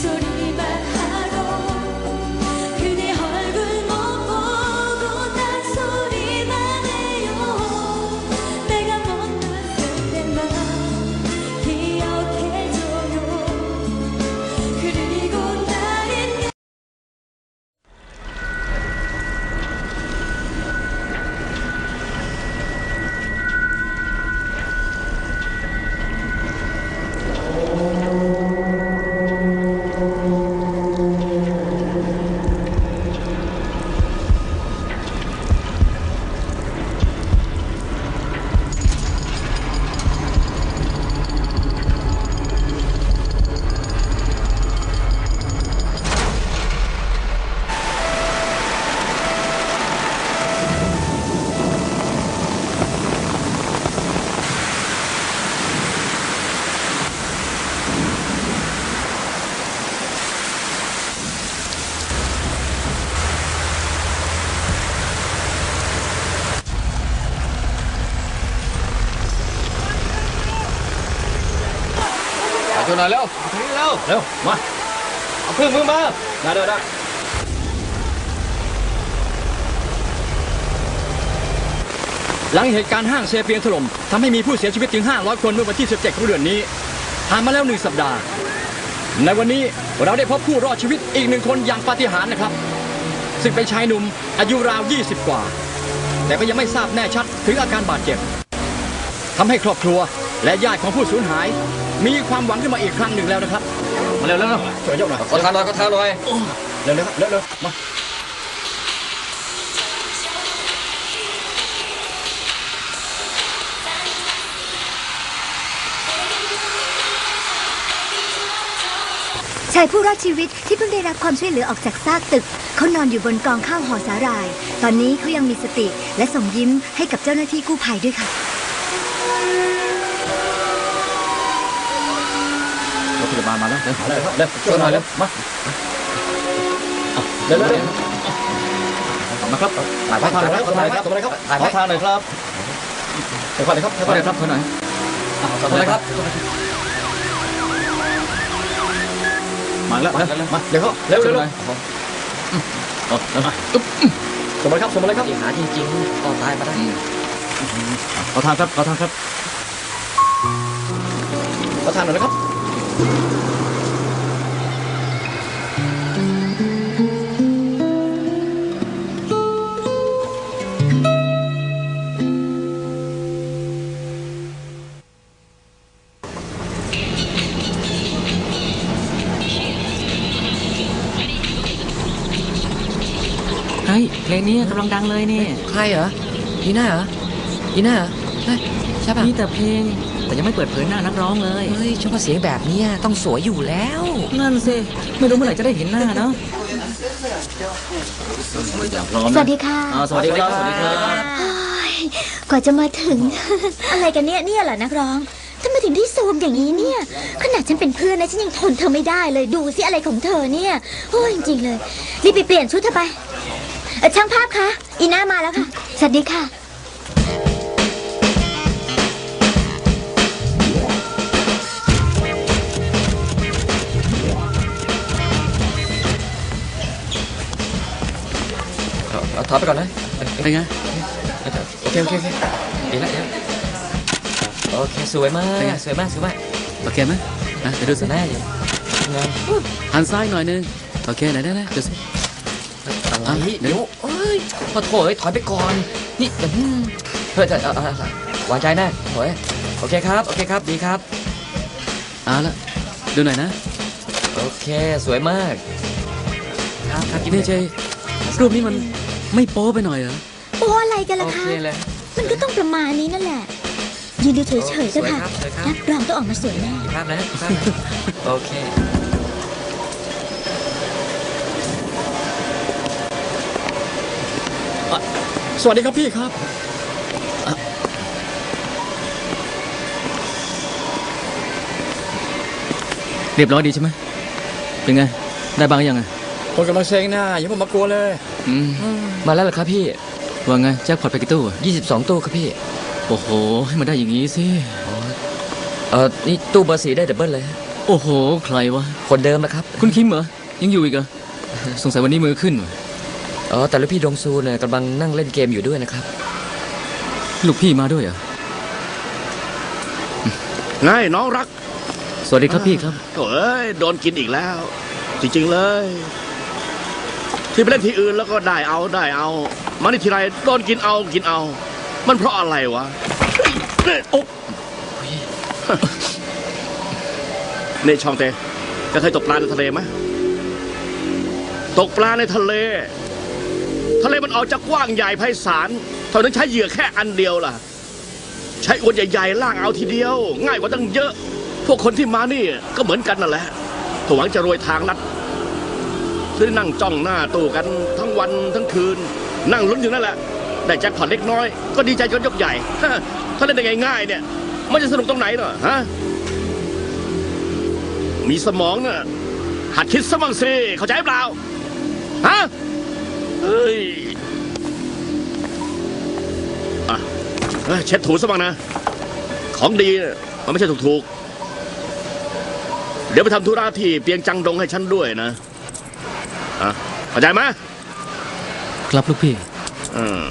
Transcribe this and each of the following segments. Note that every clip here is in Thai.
잔소리 มือมาได้ได้ได้หลังเหตุการณ์ห้างเซเปียงถล่มทำให้มีผู้เสียชีวิตถึง 500 คนเมื่อวันที่ 17ของเดือนนี้ผ่านมาแล้วหนึ่งสัปดาห์ ในวันนี้เราได้พบผู้รอดชีวิตอีกหนึ่งคนอย่างปาฏิหาริย์นะครับ ซึ่งเป็นชายหนุ่มอายุราว 20 กว่า แต่ก็ยังไม่ทราบแน่ชัดถึงอาการบาดเจ็บทำให้ครอบครัวและญาติของผู้สูญหาย มีความหวังขึ้นมาอีกครั้งหนึ่งแล้วนะครับ มาเร็วเร็วเร็วช่วยยกหน่อยขอทานหน่อยขอทานหน่อยเร็วๆครับเร็วเร็วมาชายผู้รอดชีวิตที่เพิ่งได้รับความช่วยเหลือออกจากซากตึก เขานอนอยู่บนกองข้าวห่อสาหร่าย ตอนนี้เขายังมีสติและส่งยิ้มให้กับเจ้าหน้าที่กู้ภัยด้วยค่ะ รถ พยาบาลมาแล้วเร็วเร็วเร็วช่วยหน่อยเร็วมาเร็วเร็วเร็วมาครับถ่ายขอทานหน่อยครับขอทานหน่อยครับถ่ายขอทานหน่อยครับค่อยๆเลยครับค่อยๆเลยครับค่อยหน่อยขอทานครับมาแล้วมาแล้วมาเดี๋ยวเขาเร็วเร็วเร็วเอาเอามาอึ๊บสมบูรณ์ครับสมบูรณ์เลยครับหาจริงๆก็ตายมาได้ขอทานครับขอทานครับขอทานหน่อยนะครับ เฮ้ยเพลงนี้กำลังดังเลยนี่ ใครเหรอยีน่าเหรอยีน่าเหรอเฮ้ยใช่ป่ะ มีแต่เพลง แต่ยังไม่เปิดเผยหน้านักร้องเลยเฮ้ยชอบเสียงแบบเนี้ยต้องสวยอยู่แล้ว นั่นสิ ไม่รู้เมื่อไหร่จะได้เห็นหน้าเนาะสวัสดีค่ะอ่าสวัสดีครับ สวัสดีครับโอ้ยกว่าจะมาถึง อะไรกันเนี่ยเนี่ยเหรอนักร้องทำไมถึงได้ซูมอย่างนี้เนี่ย ขนาดฉันเป็นเพื่อนนะฉันยังทนเธอไม่ได้เลยดูสิอะไรของเธอเนี่ยโอ้ยจริงๆเลยรีบไปเปลี่ยนชุดเธอไปเอ่อช่างภาพคะอีน่ามาแล้วค่ะสวัสดีค่ะ ถอยไปก่อนนะเป็นไงโอเคโอเคโอเคดีแล้วดีแล้วโอเคสวยมากเป็นไงสวยมากสวยมากโอเคไหมนะเดี๋ยวดูสสิวยแน่เลยงานหันซ้ายหน่อยนึงโอเคไหนได้ไหนดูสิอะไรอะเดี๋เดี๋ยยววเอ้ยพอโถยถอยไปก่อนนี่อืมเฮ้ยเฮ้ยเอาเอาเอาวางใจนะโถยโอเคครับโอเคครับดีครับเอาละดูหน่อยนะ โอเค สวยมาก ครับครับนี่เจรูปนี้มัน ไม่โป๊ไปหน่อยเหรอ โอ้อะไรกันโอล่ะเคคะ เลย มันก็ต้องประมาณนี้นั่นแหละ ยืนดูเฉยๆสเถวยอะค่ะครับสวยครับ รับรองต้องออกมาสวยแน่ภาพนะภาพนะโอเค สวัสดีครับพี่ครับอะเรียบร้อยดีใช่ไหมเป็นไง ได้บ้างยังไงคนกำลังเซ็งหน้าอย่าเพิ่งมากลัวเลย อืมมาแล้วเหรอครับพี่ว่าไงแจ็คพอตไปกี่ตู้อะ22 ตู้ครับพี่ โอ้โห ให้มันได้อย่างงี้สิเออนี่ตู้เบอร์สีได้ดับเบิลเลยโโอ้โห ใครวะ คนเดิมนะครับคุณคิมเหรอยังอยู่อีกเหรอสงสัยวันนี้มือขึ้นว่ะอ๋อแต่ลูกพี่ดงซูเนี่ยกำลังนั่งเล่นเกมอยู่ด้วยนะครับ ลูกพี่มาด้วยเหรอไงน้องรักสวัสดีครับพี่ครับโถ่เอ้ยโดนกินอีกแล้ว จริงๆเลย ที่ไปเล่นที่อื่นแล้วก็ได้เอาได้เอา มานี่ทีไรโดนกินเอากินเอา มันเพราะอะไรวะเฮ้ยโอ๊ะนี่ช่องเตจะเคยตกปลาในทะเลไหมตกปลาในทะเล ทะเลมันออกจากกว้างใหญ่ไพศาลเท่านั้นใช้เหยื่อแค่อันเดียวล่ะ ใช้อวนใหญ่ๆล่างเอาทีเดียว ง่ายกว่าตั้งเยอะ พวกคนที่มานี่ก็เหมือนกันนั่นแหละถ้าหวังจะรวยทางลัด ซื้อนั่งจ้องหน้าตู้กันทั้งวันทั้งคืน นั่งลุ้นอยู่นั่นแหละ ได้แจ็คพอตเล็กน้อย ก็ดีใจจนยกใหญ่ ถ้าเล่นได้ง่ายๆเนี่ยมันจะสนุกตรงไหนเนาะฮะมีสมองเน่ะหัดคิดสมังสิเข้าใจเปล่าฮะเฮ้ยอะเช็ดถูสมังนะ ของดีมันไม่ใช่ถูกๆ เดี๋ยวไปทำธุระที่เปียงจังดงให้ฉันด้วยนะ อะเข้าใจไหมครับลูกพี่ อืม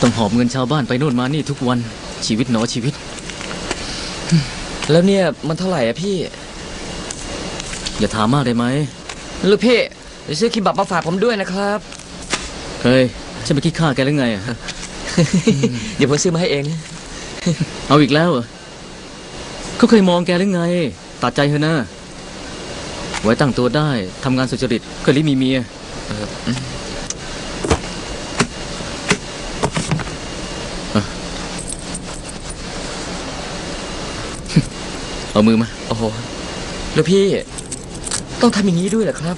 ต้องหอบเงินชาวบ้านไปโน่นมานี่ทุกวันชีวิตหนอชีวิต แล้วเนี่ยมันเท่าไหร่อะพี่ อย่าถามมากได้ไหมลูกพี่เดี๋ยวซื้อคิมบับมาฝากผมด้วยนะครับ เฮ้ยฉันไปคิดค่าแกหรือไงอะเดี๋ยวผมซื้อมาให้เองนะเอาอีกแล้วเหรอเขาเคยมองแกหรือไง ตัดใจเถอะนะ ไว้ตั้งตัวได้ทำงานสุจริตเคยรีมีเมียเอามือมา โอ้โห แลูกพี่ ต้องทำอย่างนี้ด้วยเหรอครับ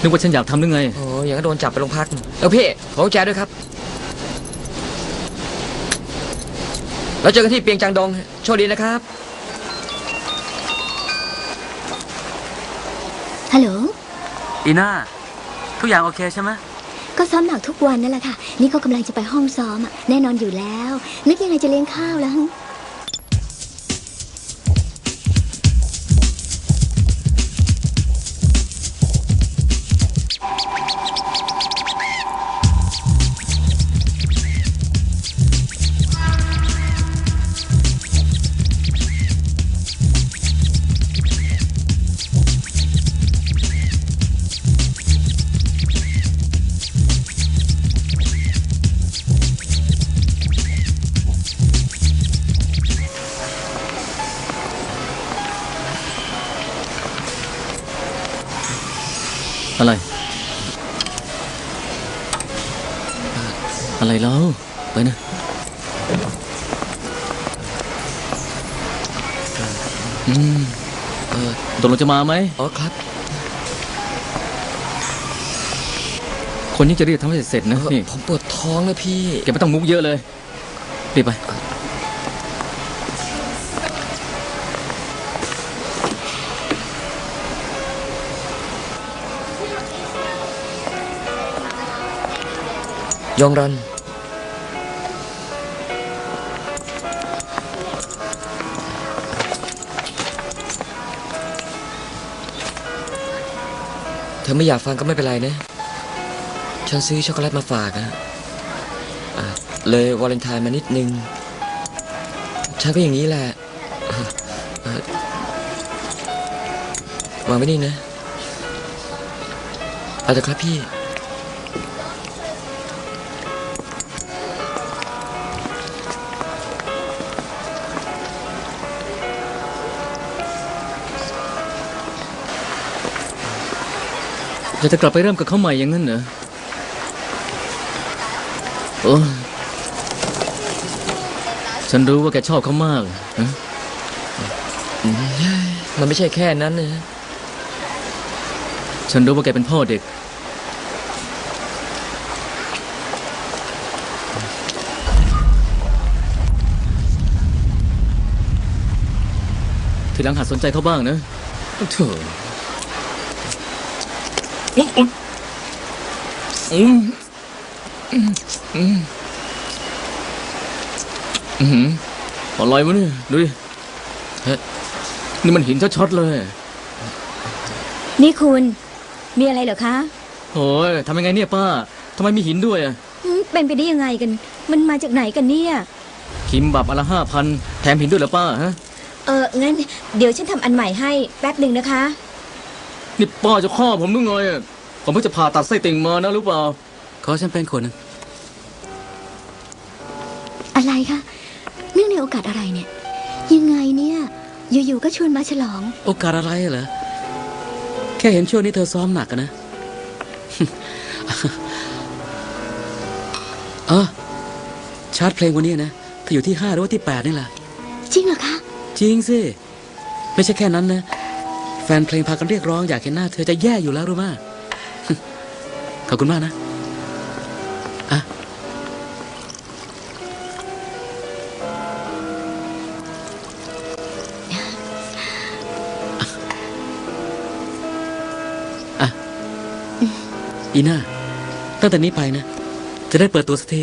นึกว่าฉันอยากทำหรือไง โอ้อย่างก็โดนจับไปโรงพักเออพี่ ขอแจด้วยครับ แล้วเจอกันที่เปียงจังดง โชคดีนะครับ ฮัลโหล อีน่า ทุกอย่างโอเคใช่ไหมก็ซ้อมหนักทุกวันนั่นแหละค่ะ นี่ก็กำลังจะไปห้องซ้อมอะแน่นอนอยู่แล้ว นึกยังไงจะเลี้ยงข้าวแล้ว อะไร อะไรแล้ว ไปนะ อืม เออตกลงจะมาไหม อ๋อครับ คนนี้จะรีบทำให้เสร็จนะเออนี่ ผมปวดท้องนะพี่ แกไม่ต้องมุกเยอะเลยรีบไป ยองรัน เธอไม่อยากฟังก็ไม่เป็นไรนะ ฉันซื้อช็อกโกแลตมาฝากอะอะ เลยวาเลนไทน์มานิดนึง ฉันก็อย่างนี้แหละอ่อเอ่อวางไว้นี่นะ เอาเถอะครับพี่ จะจะกลับไปเริ่มกับเขาใหม่อย่างนั้นเหรอโอ้ฉันรู้ว่าแกชอบเขามากฮะมันไม่ใช่แค่นั้นนะ ฉันรู้ว่าแกเป็นพ่อเด็ก ทีหลังหัดสนใจเขาบ้างนะเถอะ อุ๊ยอุ๊ยอืมอืมอืมอืมอร่อยวะเนี่ยดูดินี่มันหินชัดๆเลย นี่คุณ มีอะไรเหรอคะโอ้ยทำยังไงเนี่ยป้าทำไมมีหินด้วยอะเป็นไปได้ยังไงกัน มันมาจากไหนกันเนี่ยคิมบับอนละห้าพันแถมหินด้วยเหรอป้าฮะเอองั้น เดี๋ยวฉันทำอันใหม่ให้แป๊บหนึ่งนะคะ นี่ป้าจะฆ่าผมหรือไงอะผมเพิ่งจะผ่าตัดไส้ติ่งมานะรู้เปล่า ขอฉันเป็นคนหนึ่งอะไรคะเนื่องในโอกาสอะไรเนี่ย ยังไงเนี่ย อยู่ๆก็ชวนมาฉลอง โอกาสอะไรเหรอ แค่เห็นช่วงนี้เธอซ้อมหนักอะนะ เออชาร์ตเพลงวันนี้นะเธออยู่ที่ห้าหรือว่าที่แปดนี่แหละ จริงเหรอคะ จริงสิ ไม่ใช่แค่นั้นนะแฟนเพลงพากันเรียกร้องอยากเห็นหน้าเธอจะแย่อยู่แล้วรู้ไหมขอบคุณมากนะอะอะอีน่าตั้งแต่นี้ไปนะ จะได้เปิดตัวสักที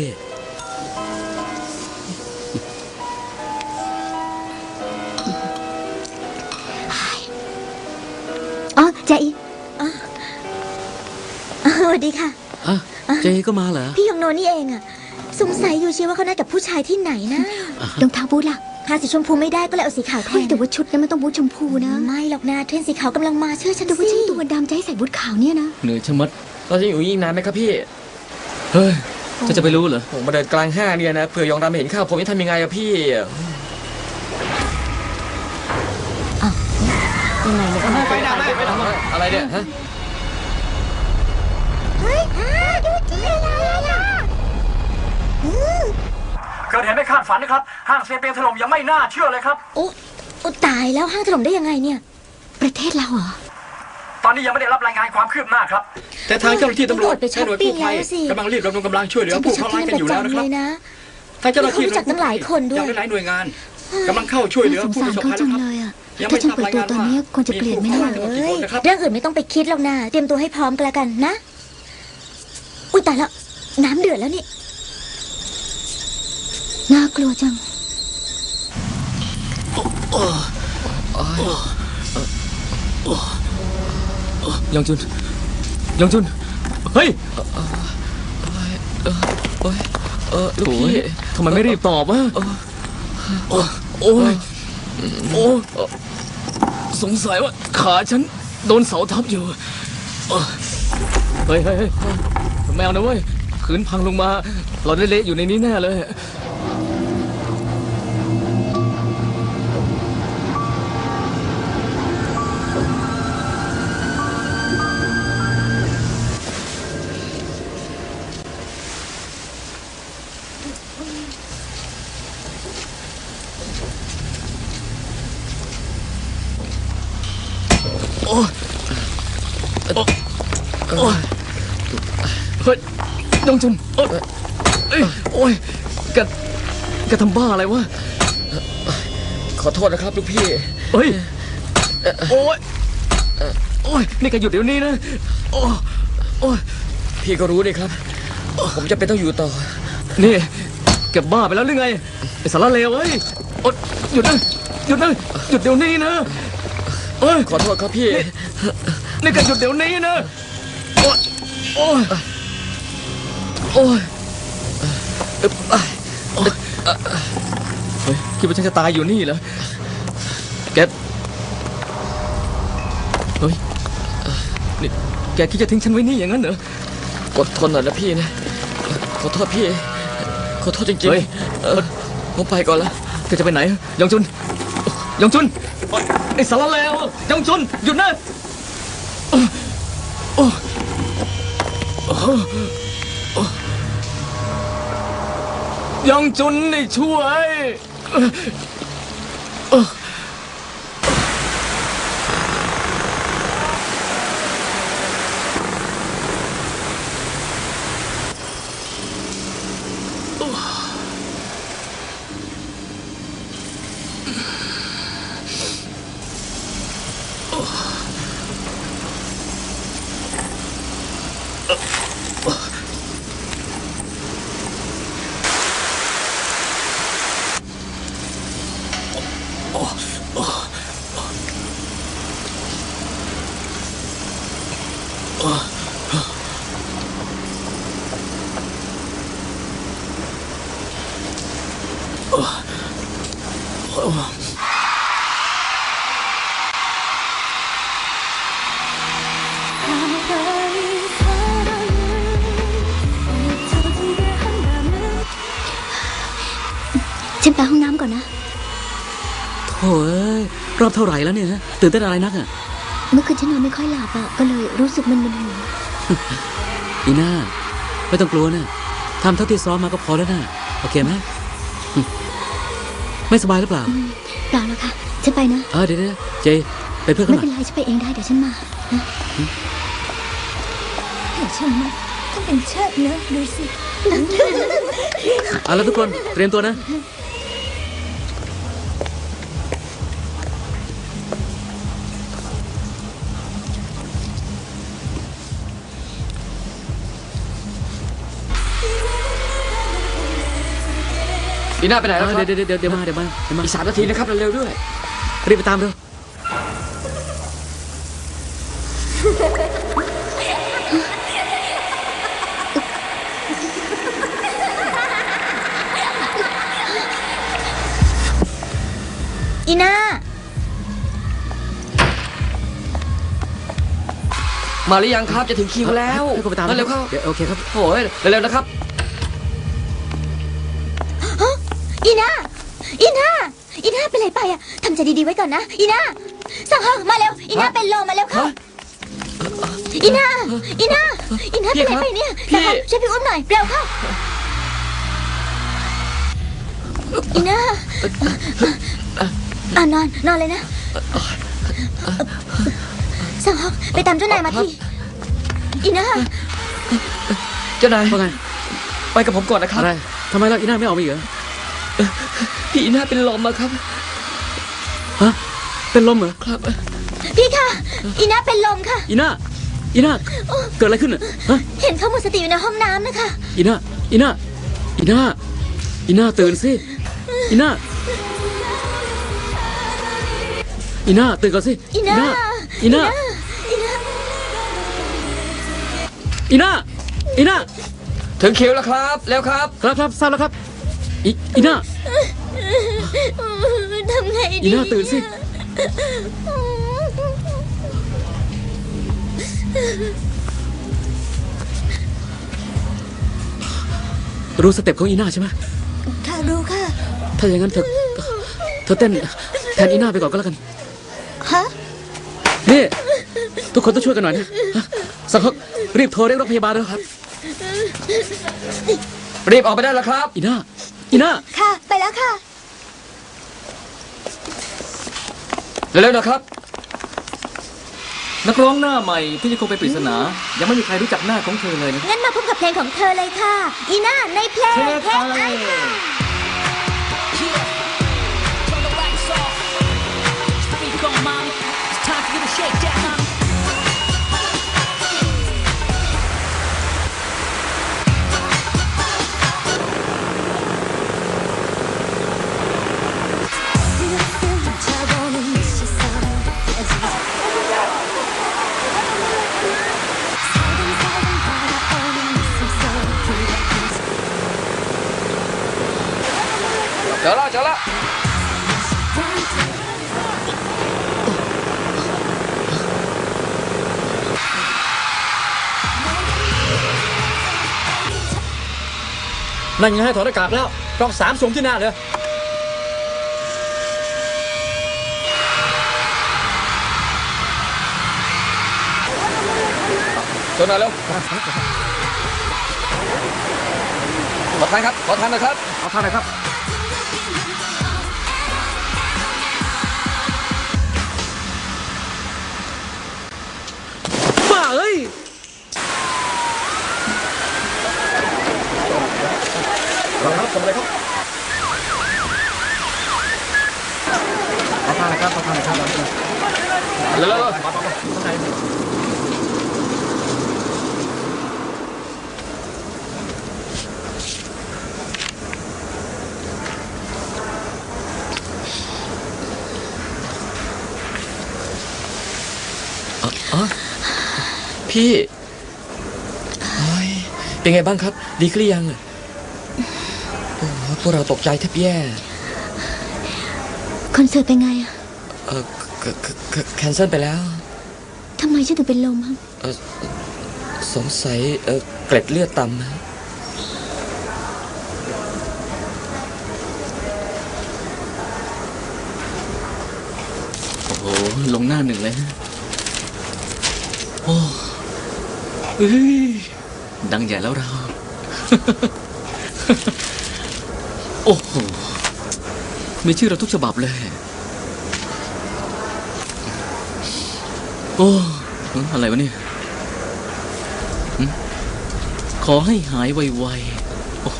ก็มาเหรอ พี่ยองโนนี่เองอะสงสัยอยู่เชียวว่าเขานัดกับผู้ชายที่ไหนนะรองเท้าบูทล่ะหาสีชมพูไม่ได้ก็เลยเอาสีขาวแทนแต่ว่าชุดนั้นมันต้องบูทชมพูนะ ไม่หรอกนะเทรนสีขาวกำลังมาเชื่อฉันดูว่าฉันตัวดำจะให้ใส่บูทขาวเนี่ยนะเหนื่อยชะมัดเราจะอยู่ยิ่งนานไหมครับพี่ เฮ้ยจะจะไปรู้เหรอผมมาเดินกลางห้างเนี่ยนะเผื่อยองดำเห็นข้าวผมจะทำยังไงอะพี่ยังไงเนี่ยก็ไม่ไปดับไปไปดับอะไรเนี่ยฮะ เฮ้ยดูที่อะไรอะ เกิดเหตุไม่คาดฝันนะครับ ห้างเซเปียงถล่มยังไม่น่าเชื่อเลยครับ โอ้โอ้ตายแล้วห้างถล่มได้ยังไงเนี่ย ประเทศเราเหรอ ตอนนี้ยังไม่ได้รับรายงานความคืบหน้าครับ แต่ทางเจ้าหน้าที่ตำรวจต้องอดไปช้อปปิ้งแล้วสิกำลังรีบระดมกำลังช่วยเหลือฉันไปผู้ช็อเข้าปร้าที่นนั่กันนปอยู่ระแล้วนะจำครับทางเจ้าหน้าที่เขารู้จักตั้งหลายคนด้วยจากหลายหน่วยงานกำลังเข้าช่วยเหลือสงผู้สารประสบเขาภัยจัแล้วงครับเลยอะยังถ้าไม่ฉันทราบเปิดรายตัวงานตอนว่านี้ควรจะเปลี่ยนไหมมีเนี่ยผู้เข้าร่วมกี่คนนะครับเรื่องอื่นไม่ต้องไปคิดหรอกนะเตรียมตัวให้พร้อมก็แล้วกันนะ อุ้ยตายแล้วน้ำเดือดแล้วนี่ น่ากลัวจัง ยองจุน ยองจุน เฮ้ยโอ้ยเออลูกโอ้พี่ยทำไมไม่รีบตอบวะโอ้ยโอ้ยสงสัยว่าขาฉันโดนเสาทับอยู่ เฮ้ยเฮ้ยเฮ้ยแมวนะเว้ยขืนพังลงมา เราได้เละอยู่ในนี้แน่เลย อะไรวะ ขอโทษนะครับลูกพี่ เฮ้ย โอ้ยโอ้ยนี่แกหยุดเดี๋ยวนี้นะ โอ้โอ้ยพี่ก็รู้นี่ครับ ผมจะเป็นต้องอยู่ต่อ นี่แกบ้าไปแล้วหรือไงไอ้สารเลวเฮ้ยโอ๊ยหยุดนะหยุดนะหยุดเดี๋ยวนี้นะเอ้ยขอโทษครับพี่ นี่แกหยุดเดี๋ยวนี้นะ โอ้ยโอ้ยโอ้ยเฮ้ย คิดว่าฉันจะตายอยู่นี่เหรอแกเฮ้ยนี่แกคิดจะทิ้งฉันไว้นี่อย่างนั้นเหรอกดทนหน่อยนะพี่นะขอโทษพี่ขอโทษจริงเฮ้ยๆเออผมไปก่อนละแกจะไปไหนยองจุนยองจุนไอ้สารเลวยองจุนหยุดนะโอ้โอ้โอ้โอ้ยองจุนนี่ช่วย Uh, ฉันไปห้องน้ำก่อนนะโถ่เอ้ยรอบเท่าไหร่แล้วเนี่ยฮะตื่นเต้นอะไรนักอะเมื่อคืนฉันนอนไม่ค่อยหลับอะก็เลยรู้สึกมันมึนหัวอีน่าไม่ต้องกลัวนะทำเท่าที่ซ้อมมาก็พอแล้วนะโอเคไหมอืม ไม่สบายหรือเปล่าเปล่าแล้วค่ะฉันไปนะเออเดี๋ยวเดี๋ยวเจเป็นเพื่อนกัไม่นหน่เป็อนยไรฉันไปเองได้เดี๋ยวฉันมานะเดี๋ยวฉันมาต้องเป็นเชิดเนอะดูสิเอาละทุกคนเตรียมตัวนะ ปีหน้าไปไหนเอแล้วอครับเดี๋ยวเดี๋ยวเดี๋ยวเดี๋ยวมาเดี๋ยวมาเดี๋ยวมาอีกสามนาทีนะครับเร็วๆด้วยรีบไปตามเร็วอีน่ามาหรือยังครับจะถึงคิวแล้วให้คนไปตามเร็วเข้าเดี๋ยวโอเคครับโอ้ยเร็วๆนะครับ อีน่าอีน่าอีน่าเป็นไรไปอะทำใจดีๆไว้ก่อนนะ อีน่าสั่งห้องมาเร็ว อีน่าฮะเป็นลมมาเร็วเข้าฮะอีน่าอีน่าอีน่าพี่เป็นไรครับไปเนี่ยพี่สั่งห้องช่วยพี่อุ้มหน่อยเร็วเข้าอีน่าอะนอนนอนเลยนะสั่งห้องไปตามเจ้านายมาที อีน่าเจ้านายว่าไงไปกับผมก่อนนะครับอะไรทำไมล่ะอีน่าไม่ออกมาอีกเหรอ พี่อีน่าเป็นลมอะครับฮะเป็นลมเหรอครับ พี่ค่ะ อีน่าเป็นลมค่ะ อีน่าอีน่าเกิดอะไรขึ้นอะฮะเห็นเขาหมดสติอยู่ในห้องน้ำนะคะ อีน่าอีน่าอีน่าอีน่าตื่นสิอีน่าอีน่าตื่นก่อนสิอีน่าอีน่าอีน่าอีน่าอีน่าถึงคิวแล้วครับ แล้วครับ ครับครับทราบแล้วครับ อีอีน่าทำไงอีดีน่าตื่นสิ รู้สเต็ปของอีน่าใช่ไหมค่ะรู้ค่ะ ถ้าอย่างนั้นเธอ เธอเต้นแทนอีน่าไปก่อนก็แล้วกัน ฮะ นี่ ทุกคนต้องช่วยกันหน่อยนะฮะสังฮกรีบโทรเรียกรถพยาบาลแล้วครับ รีบออกไปได้แล้วครับ อีน่า อีน่าค่ะ ไปแล้วค่ะ เร็วๆนะครับ นักร้องหน้าใหม่ที่ยังคงเป็นปริศนา ยังไม่มีใครรู้จักหน้าของเธอเลยนะ งั้นมาพบกับเพลงของเธอเลยค่ะ อีน่าในเพลงเทคเพลงไอไอค่ะ นั่นยังให้ถอดหน้ากากแล้วกล้องสามสวมที่หน้าเลยเชิญหน่อยเร็วขอทานครับ ขอทานนะครับ ขอทานนะครับ พี่โอ้ยเป็นไงบ้างครับ ดีขึ้นหรือยังโอ้โหพวกเราตกใจแทบแย่คอนเสิร์ตเป็นไงอะเออแคนเซิลไปแล้วทำไมฉันถึงเป็นลมฮะเออสงสัยเออเกล็ดเลือดต่ำนะโอ้โหลงหน้าหนึ่งเลยนะโอ้ เอ้ยดังใหญ่แล้วเรา โอ้โหมีชื่อเราทุกฉบับเลย โอ้ อะไรวะเนี่ย ขอให้หายไวๆ โอ้โห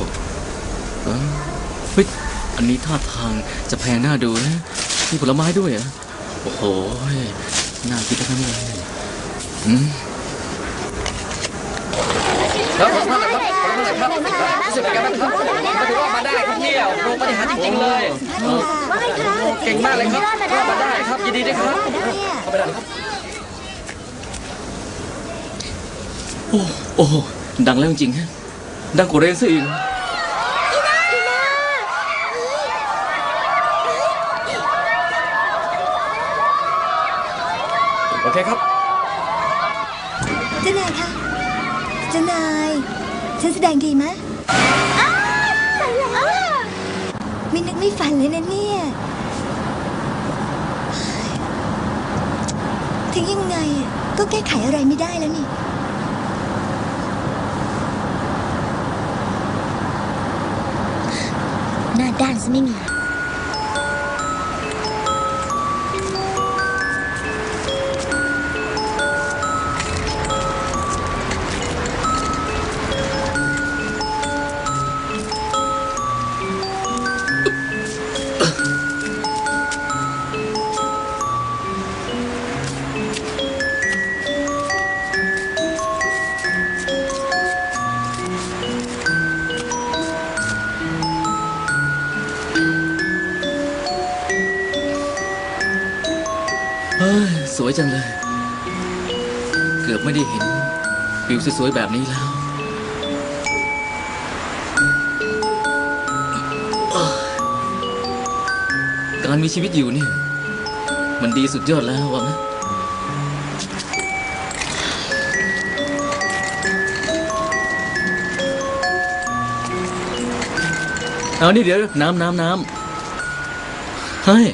เฮ้ย อันนี้ท่าทางจะแพงหน้าดูนะ มีผลไม้ด้วยเหรอะโอ้โห น่ากินทั้งนั้นเลย อืม ครับผมครับ ครับรู้สึกเป็นไงบ้างครับมาถึงรอดมาได้ครับเนี่ยโอ้ปฏิหารย์จริงๆเลยเออเก่งมากเลยครับรอดมาได้ครับยินดีด้วยครับเข้าไปได้เลยครับโอ้โอ้โหดังแล้วจริงๆฮะดังกว่าเรนซะอีกโอเคครับ เจ้านายคะเจ้านาย ฉันแสดงดีไหมไม่นึกไม่ฝันเลยนะเนี่ย ถึงยังไงก็แก้ไขอะไรไม่ได้แล้วนี่ หน้าด้านซะไม่มี วยจังเลย เกือบไม่ได้เห็นวิวสวยๆแบบนี้แล้วการมีชีวิตอยู่เนี่ย มันดีสุดยอดแล้วว่าไหมเอานี่เดี๋ยว น้ำน้ำน้ำเฮ้ย